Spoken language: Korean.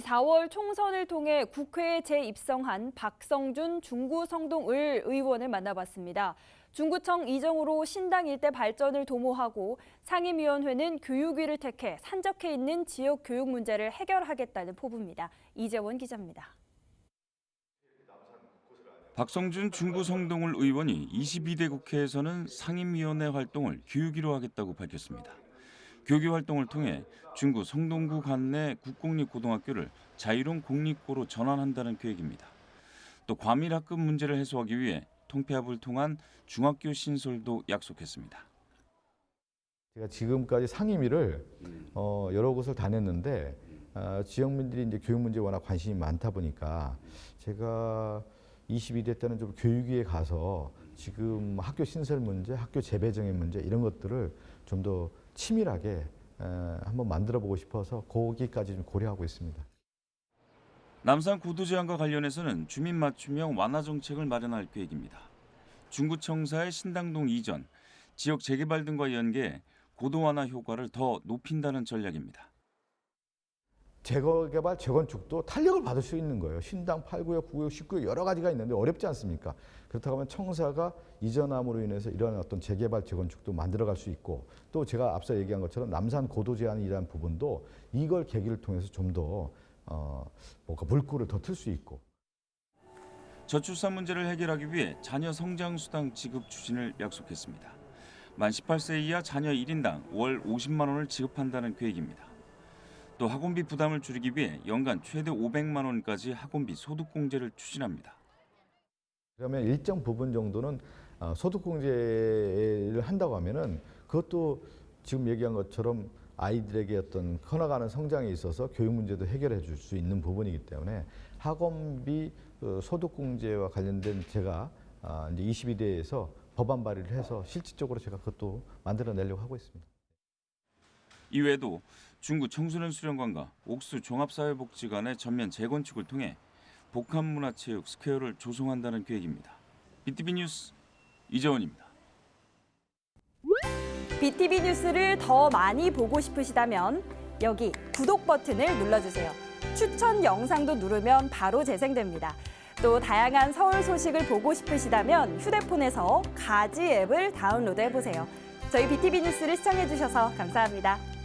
4월 총선을 통해 국회에 재입성한 박성준 중구 성동을 의원을 만나봤습니다. 중구청 이정으로 신당 일대 발전을 도모하고 상임위원회는 교육위를 택해 산적해 있는 지역 교육 문제를 해결하겠다는 포부입니다. 이재원 기자입니다. 박성준 중구 성동을 의원이 22대 국회에서는 상임위원회 활동을 교육위로 하겠다고 밝혔습니다. 교육위 활동을 통해 중구 성동구 관내 국공립 고등학교를 자유로운 공립고로 전환한다는 계획입니다. 또 과밀 학급 문제를 해소하기 위해 통폐합을 통한 중학교 신설도 약속했습니다. 제가 지금까지 상임위를 어, 여러 곳을 다녔는데 어, 지역민들이 이제 교육 문제에 워낙 관심이 많다 보니까 제가 22대 때는 좀 교육위에 가서 지금 학교 신설 문제, 학교 재배정의 문제 이런 것들을 좀더 치밀하게 에, 한번 만들어 보고 싶어서 거기까지 좀 고려하고 있습니다. 남산 구도 제한과 관련해서는 주민 맞춤형 완화 정책을 마련할 계획입니다. 중구청사의 신당동 이전, 지역 재개발 등과 연계해 고도 완화 효과를 더 높인다는 전략입니다. 재개발, 재건축도 탄력을 받을 수 있는 거예요. 신당 8구역, 9구역, 19구역 여러 가지가 있는데 어렵지 않습니까? 그렇다고 하면 청사가 이전함으로 인해서 이러한 어떤 재개발, 재건축도 만들어갈 수 있고 또 제가 앞서 얘기한 것처럼 남산 고도 제한이라는 부분도 이걸 계기를 통해서 좀더 어, 뭔가 물꼬를 더 틀 수 있고 저출산 문제를 해결하기 위해 자녀 성장 수당 지급 추진을 약속했습니다. 만 18세 이하 자녀 1인당 월 50만 원을 지급한다는 계획입니다. 또 학원비 부담을 줄이기 위해 연간 최대 500만 원까지 학원비 소득 공제를 추진합니다. 그러면 일정 부분 정도는 어, 소득공제를 한다고 하면은 그것도 지금 얘기한 것처럼 아이들에게 어떤 커나가는 성장에 있어서 교육 문제도 해결해 줄 수 있는 부분이기 때문에 학원비 어, 소득공제와 관련된 제가 아, 이제 22대에서 법안 발의를 해서 실질적으로 제가 그것도 만들어내려고 하고 있습니다. 이외에도 중구 청소년 수련관과 옥수 종합사회복지관의 전면 재건축을 통해 복합문화체육 스퀘어를 조성한다는 계획입니다. BTV 뉴스 이재원입니다. BTV 뉴스를 더 많이 보고 싶으시다면 여기 구독 버튼을 눌러주세요. 추천 영상도 누르면 바로 재생됩니다. 또 다양한 서울 소식을 보고 싶으시다면 휴대폰에서 가지 앱을 다운로드 해보세요. 저희 BTV 뉴스를 시청해주셔서 감사합니다.